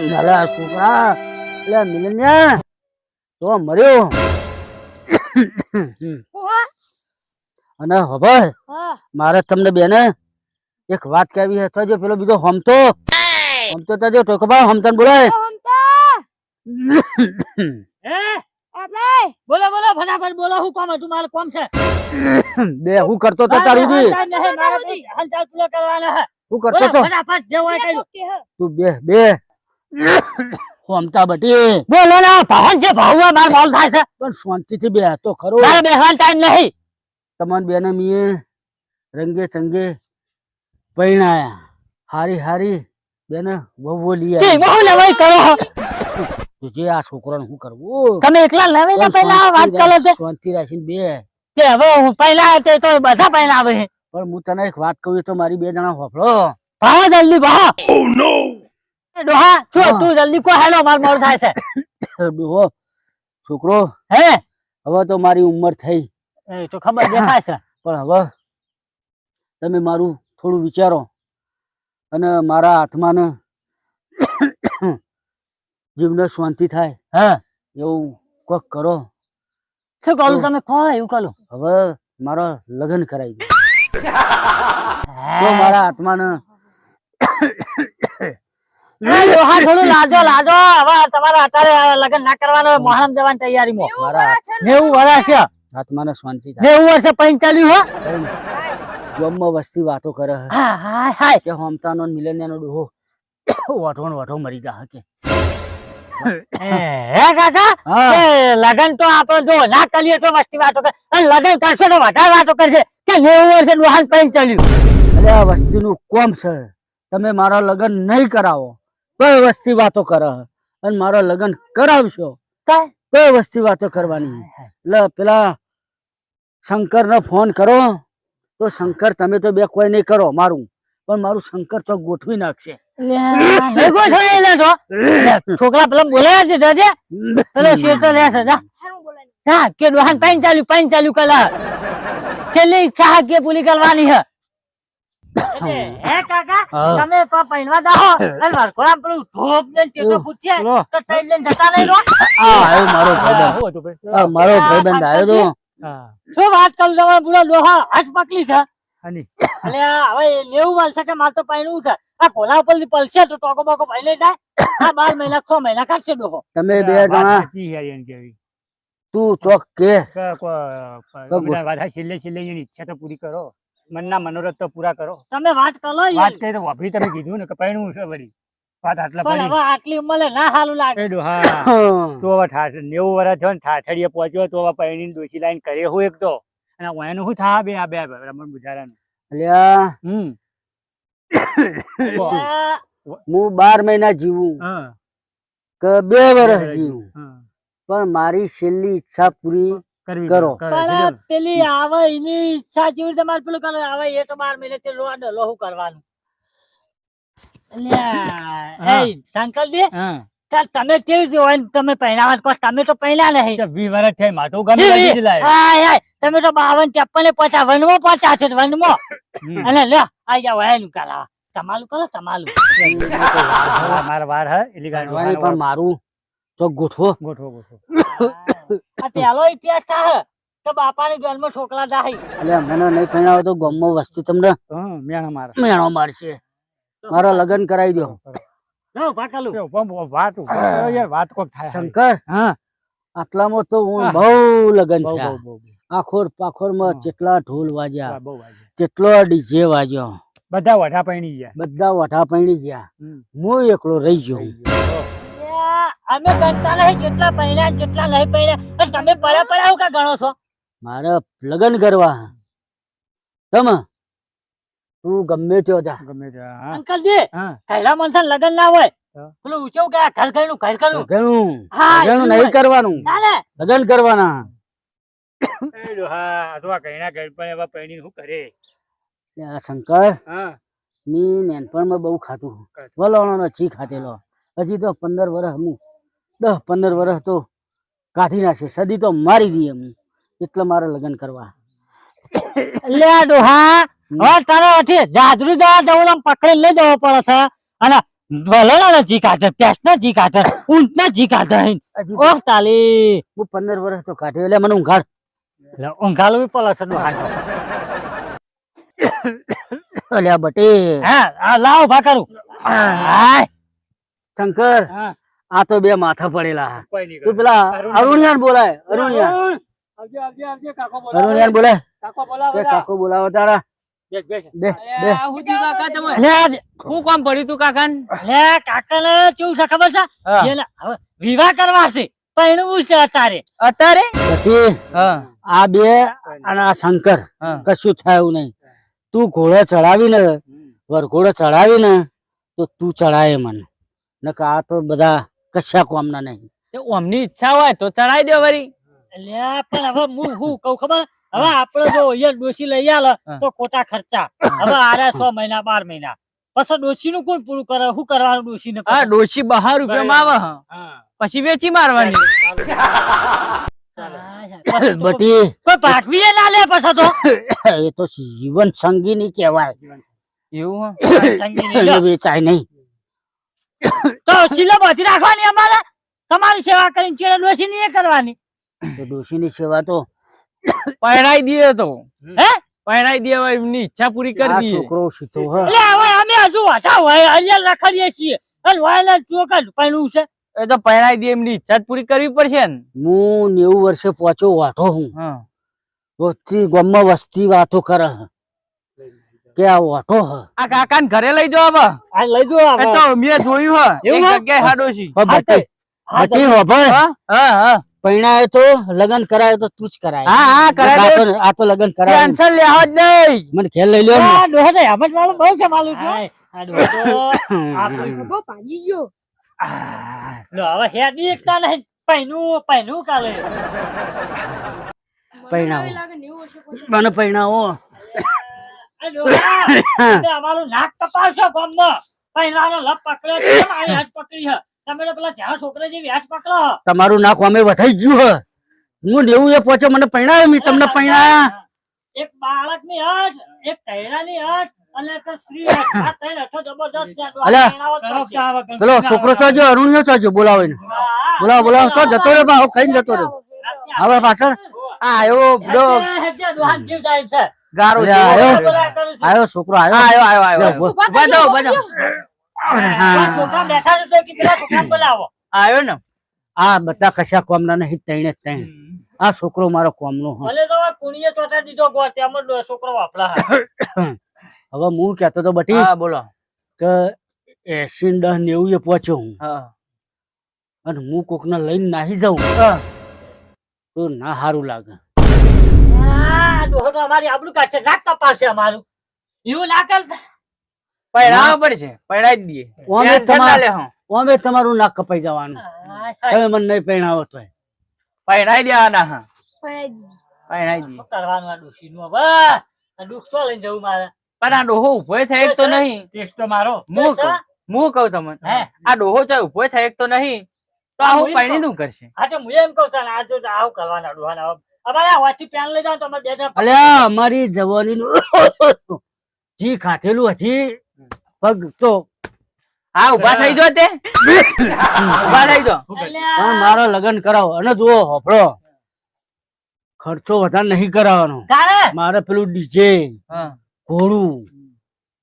અલે આ છોકરા એટલે મિલન્યા તો મર્યો. અને ખબર મારે તમને બેને એક વાત કહેવી હતી જો પેલો બીજો હમતો. હમતો તો જો ટોકબા હમતન બોલાય. હમતા. હે? એટલે? બોલો બોલો ફટાફટ બોલો હું કોમ હતું? મારું કોમ છે. બે હું કરતો તો તારું છે. હું કરતો તો. ફટાફટ જે હોય તું બે બે. હમતા બટી. બોલો ને ભાવન છે ભાવવા માર મોલ થાય છે. પણ શાંતિથી બે તો ખરો. મારે બેહવાન ટાઈમ નહીં. તમાર બેને મીએ રંગે ચંગે પૈણાયા હારી હારી બેને વહુ લઈ તે વહુ લેવાય કરો. જે આ છોકરાને શું કરવું? તમે એકલા લેવાય ને પહેલા વાત શાંતિ કરો છે. શાંતિ રાખીને બે. તે હવે હું પહેલા તે તો બધા પહેલા આવે છે. પણ હું તને એક વાત કહું તો મારી બે જણા હોફળો ભાવ જલ્દી ભાવો. એ ડોહા છો તું જલ્દી કો હેલો માર મોર થાય છે. ડોહો છોકરો હે? હવે તો મારી ઉંમર થઈ. એ તો ખબર દેખાય છે. પણ હવે તમે મારું થોડું વિચારો અને મારા આત્માને જીવને શાંતિ થાય. હા? એવું કોક કરો. શું કરું તમે? કહો એવું કહો. હવે મારો લગ્ન કરાવી દો. તો મારા આત્માને એ થોડું લાજો લાજો હવે તમારે અત્યારે લગ્ન ના કરવાનો મોહરમ જવાની તૈયારીમાં. મારા નેવું વર્ષ છે. આત્માને શાંતિ નેવું વર્ષે પંચાલ્યું હો. ગામમાં વસ્તી વાતો કરે છે હાય હાય. કે હોમતાનો ને મિલેનિયાનો ડોહો ને મરી જા કે. હે કાકા? લગન તો આપણે જો ના કરીએ તો વસ્તી વાતો કરે. લગન કરશે તો વધારે વાતો કરશે કે નેવું વર્ષે ડોહાન ચાલ્યું અરે આ વસ્તીનું કોમ છે. તમે મારા લગ્ન નહીં કરાવો. તો વસ્તી વાતો કરે અને મારા લગ્ન કરાવશો? કઈ વસ્તી વાતો કરવાની? એટલે પેલા શંકર ને ફોન કરો. તો શંકર તમે તો બે કોઈ નહીં કરો મારું. પણ મારું શંકર તો ગોઠવી નાખશે. છોકરા પેલા બોલાયા છે પેલો હા કે ડોહાન પંચાલ્યું પંચાલ્યું કલા. છેલ્લી ઈચ્છા કે પૂરી કરવાની છે હે કાકા તમે પૈણવા દાહો અને વરઘોડા પેલું ઢોપ ને ટેટો પૂછે તો ટ્રેન લઈને જતા નહીં રહો. આ આવ્યો મારો ભાઈબંધ. આ મારો ભાઈબંધ આવ્યો તો. શું વાત કરું તમારે બુરા લોહા હાથ પકડી છે? અલે હવે લેવું વાલશે કે મારે તો પૈણવું છે. આ કોલા ઉપર પલશે તો ટોકો બોકો જાય. આ બાર મહિના છ મહિના કાઢશે ડોહો. તમે બે જણા તું ચોક કે. છેલ્લે છેલ્લે એની ઈચ્છા તો પૂરી કરો. મનના મનોરથ તો પૂરા કરો. તમે વાત કરો વાત કરી તો વાપરી તમે કીધું ને કે પૈણું છે વળી. વાત આટલા પણ હવે આટલી ઉંમરે ના હાલું લાગે. હા. તો હવે ઠાઠ નેવું વર્ષ થયો ને ઠાઠડીએ પહોંચ્યો તો હવે પૈણીને ડોશી લાઈન કરે હું એક તો. અને એનું શું થા બે આ બે રમણ બુજારાનું અલ્યા. હમ. હું બાર મહિના જીવું. હા. કે બે વર્ષ જીવું હા. પણ મારી છેલ્લી ઈચ્છા પૂરી કરવી કરો. પણ પેલી આવે એની ઈચ્છા જેવી રીતે મારે પેલું કરે આવે એ તો બાર મહિને લોડ લોહું કરવાનું. અલ્યા, એ સંકલ્પ દે તમે કેવી હોય તમે પહેરાવા કહો તમે તો પહેલા નહીં વર્ષ ગમે તમે તો બાવન ત્રેપન ને પચાસ વનમો પચાસ છે વનમો. અને લે આઈ જાવ એનું કરાવા તમારું કરો તમારું મારા વાર હે એટલી પણ મારું તો ગોઠવો. ગોઠવો ગોઠવો. આ પેલો ઇતિહાસ થાય કે બાપાની જન્મ છોકરા દાહી એટલે મને નહીં ફેણાવો તો ગમો વસ્તી તમને હા મેણા મારા. મેણો મારશે. મારો લગ્ન કરાવી દો. વાત કોક થાય શંકર? હા. આટલામાં તો હું બહુ લગ્ન થયા બહુ આખોર પાખોરમાં હા. કેટલા ઢોલ વાજ્યા. કેટલો ડીજે વાજ્યો. બધા વઢા પૈણી ગયા. બધા વઠા પૈણી ગયા. હું એકલો રહી ગયો. અમે ગણતા નહીં જેટલા પૈણ્યા જેટલા નહીં પૈણ્યા તમે પડ્યા પડ્યા કા ગણો છો? મારે લગ્ન કરવા. તમે તું ગમે ત્યો જા. ગમે તે હા. અંકલ જી કૈલા મનસન લગન ના હોય. હા. પેલું ઊંચું કે આ ઘર ઘરનું ઘર ઘરનું હા ઘણું નહીં કરવાનું. ચાલે લગ્ન કરવાના. એ હા અથવા કૈણા ઘર પણ એવા પૈણી શું કરે? આ શંકર હા. મી નાનપણમાં બહુ ખાતું. ખાધું. વલોણો છી ખાતેલો હજી તો પંદર વર્ષ હું દસ પંદર વર્ષ તો કાઢી નાખશે સદી તો મારી દઈએ હું એટલે મારે લગ્ન કરવા. લે ડોહા હવે તારે અઠી જાદરી જવા જવું આમ પકડી લઈ જવો પડે છે. અને વલણાના જી કાઢે પ્યાસના જી કાઢે ઊંટના જી કાઢે ઓહ તાલી. હું પંદર વર્ષ તો કાઢ્યો એટલે મને ઊંઘાડ. એટલે ઊંઘાલું બી પલસનું અલ્યા બટે. હા લાવ ભા કરું. હાય શંકર. હા. આ તો બે માથા પડેલા હા. તું પેલા અરુણિયાન બોલાય અરુણિયાન આવજે આવજે આવજે કાકો અરુણિયાન બોલાય. કાકો બોલાવો તારા. બેસ બેસ. બે બે. લે હું કામ પડ્યું તું કાકાન? લે કાકાને કેવું છે ખબર છે? હા. એને હવે વિવાહ કરવા છે પરણવું છે અત્યારે. અત્યારે? આ બે અને આ શંકર કશું થાય એવું નહીં. તું ઘોડે ચડાવીને વરઘોડે ચડાવીને તો તું ચડાય મને. નકર આ તો બધા કશા કોમના નહીં. ઓમની ઈચ્છા હોય તો ચડાઈ દે વરી. લે પણ હવે હું હું કહું ખબર? હવે આપણે જો અહીંયા ડોસી લઈ આલે. તો ખોટા ખર્ચા. હવે આરે છ મહિના બાર મહિના. પછી ડોસી નું કોણ પૂરું કરે? શું કરવાનું ડોસી ને હા ડોશી બહાર રૂપિયામાં આવે પછી વેચી મારવાની. બટી કોઈ પાઠવી ના લે પછી તો? એ તો જીવન સંગીની કહેવાય. એવું સંગીની વેચાય નહીં. તો શીલો બધી રાખવાની અમારે? તમારી સેવા કરીને ચેડે ડોસી ની એ કરવાની? તો ડોશીની સેવા તો પહેરાઈ દઈએ તો. હે? પહેરાઈ દે એમની ઈચ્છા પૂરી કરી આ દઈએ. છોકરો સીધો હ એટલે હવે અમે હજુ વાટા હોય અહીંયા રખડીએ છીએ. અને વાયલા ચોકા પાણી છે. એ તો પરણાઈ દે એમની ઈચ્છા પૂરી કરવી પડશે ને. હું નેવું વર્ષે પહોંચ્યો વાઠો હું. હા. વસ્તી ગામમાં વસ્તી વાતો કરે. હ. કે આ વાઠો હ. આ કાકાને ઘરે લઈ જાઓ હવે. આ લઈ એ તો મેં જોયું હ. એક જગ્યાએ હાડોશી. બટી બટી હોભળ. હા હા હા. પૈણાએ તો લગન કરાય તો તું જ કરાય. હા, હા, કરાય આ તો- લગન કરાય. ટેન્શન લેવા જ નહીં. મને ખેલ લઈ લ્યો આ ડોહો તો એમ વાળો બહુ જમાલું છે. આ ડોહો તો. આપણું ગયો. લો, હવે હેડી એકતા નહીં. પૈનું પૈનું કાલે. પૈણાવો. મને પૈણાવો અમારું નાક કપાવશો ગામમાં પૈનાનો લપ પકડ્યો છે, આવી હાથ પકડી છે. તમે તો પેલા જ્યાં છોકરા જેવી હાથ પકડો. તમારું નાક અમે વઠાઈ ગયું હ. હું નેવું એ પહોંચ્યો મને પૈણાયો મેં તમને પૈણાયા એક બાળકની ની એક કૈરાની હાથ અને એક સ્ત્રી ની હઠ કરો છોકરો ચોજો અરુણિયો ચોજો બોલાવો એને. બોલાવો બોલાવો. તો જતો રે બા ખાઈને જતો રે હવે પાછળ? આ આવ્યો ગારો આયો. છોકરો હા, આવ્યો આવ્યો આવ્યો આવ્યો લે, ઊભા ઊભા થા, થાઓ, ઊભા ઊભા થા. આ છોકરા બેઠા છે તો કે પેલા છોકરા બોલાવો. આવ્યો ને? આ બધા કશા કોમના નહીં તૈણે તૈણ આ છોકરો મારો કોમનો હો ભલે તો હવે કુણીએ ચોટા દીધો ગોળ તેમ જ છોકરો વાપલા હવે હું કહેતો તો બટી હા બોલો. કે એસી દસ નેવું એ પહોંચ્યો હું. હા. અને હું કોકને લઈને નાહી જાઉં. તો ના સારું લાગે. આ અમારી આબરૂ કાઢશે નાક કપાવશે અમારું. એવું ના કરતા પૈણાવો પડશે પૈણાઈ દઈએ. ઓમે ટેન્શન ના તમાર- ઓમે નાક કપાઈ જવાનું. તમે મને નહીં પહેણાવો તો પૈણાઈ દેવાના હા. પડાઈ દઈએ. કરવાનું આ ડોશીનું? હવે આ દુઃખ તો લઈને જવું મારે. પણ આ ડોહો ઊભો થાય એક તો નહીં. ટેસ્ટ તો મારો. હું છે? કહું હું? કહું તમને. હે? આ ડોહો ચાहे ઊભો થાય એક તો નહીં. તો આ હું હું એમ કહું. પૈણી નું કરશે? હા તો હું એમ કહું છું આ જો આવું કરવાના ડોહાના. અમારે આ પેન લઈ જાવ તો બે જણા અમારી જવાનીનું જી ખાટેલું હજી. પગ તો હા ઊભા થઈ જો તે. ઊભા થઈ જો પણ મારો લગ્ન કરાવો. અને જુઓ હોફળો. ખર્ચો વધારે નહીં કરાવવાનો. મારે પેલું ડીજે ઘોડું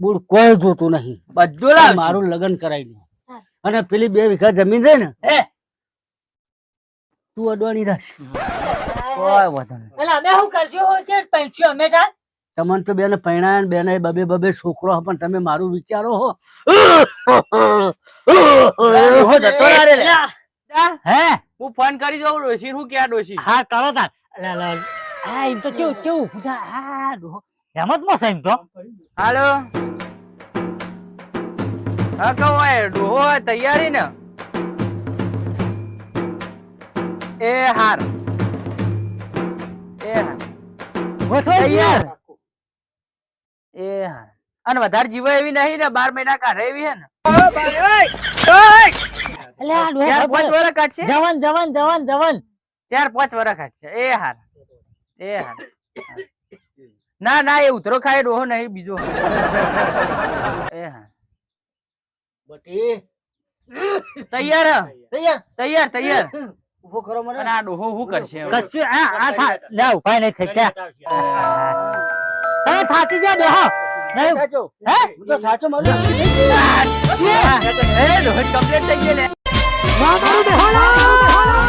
બુડ કોઈ જોતું નહીં. બધું લાવશું. મારું લગ્ન કરાવી દે. અને પેલી બે વીઘા જમીન રહી ને હે? તું અડવાની રાખ. કોઈ વાંધો નહીં. એટલે અમે શું કરશું? છે પૈણશું અમે તાર તમને તો બેને પૈણા ને બેને બબે બબે છોકરો પણ તમે મારું વિચારો હો. જતો રે લે. અલ્યા, જા, હે? હું ફોન કરી જાઉં ડોશી હું ક્યાં ડોશી? હા કરો તાર. હા એમ તો હા છે એમ તો? હાલો. હા કહું ડોહો તૈયારી ને? એ હાર. એ હાર તૈયાર એ હાર અને વધારે જીવો એવી નહીં ને બાર મહિના કાઢે એવી હે ને. ચાર પાંચ વરસ કાઢશે? જવાન જવાન જવાન જવાન. ચાર પાંચ વર્ષ કાઢશે. એ હાર એ હાર ના ના એ ઉતરો ખાય ડોહો નહીં બીજો. એ બટી. તૈયાર હ. તૈયાર. તૈયાર તૈયાર. ઊભો કરો મને. અને આ ડોહો હું કરશે કશું આ આ થા લે ઉપાય નહીં થઈ ગયા તમે થાચી જા ડોહો. નહીં. સાચો હે? હું તો સાચો મારું. એ ડોહો કમ્પ્લીટ થઈ ગયો લે. મારું ડોહો લાવો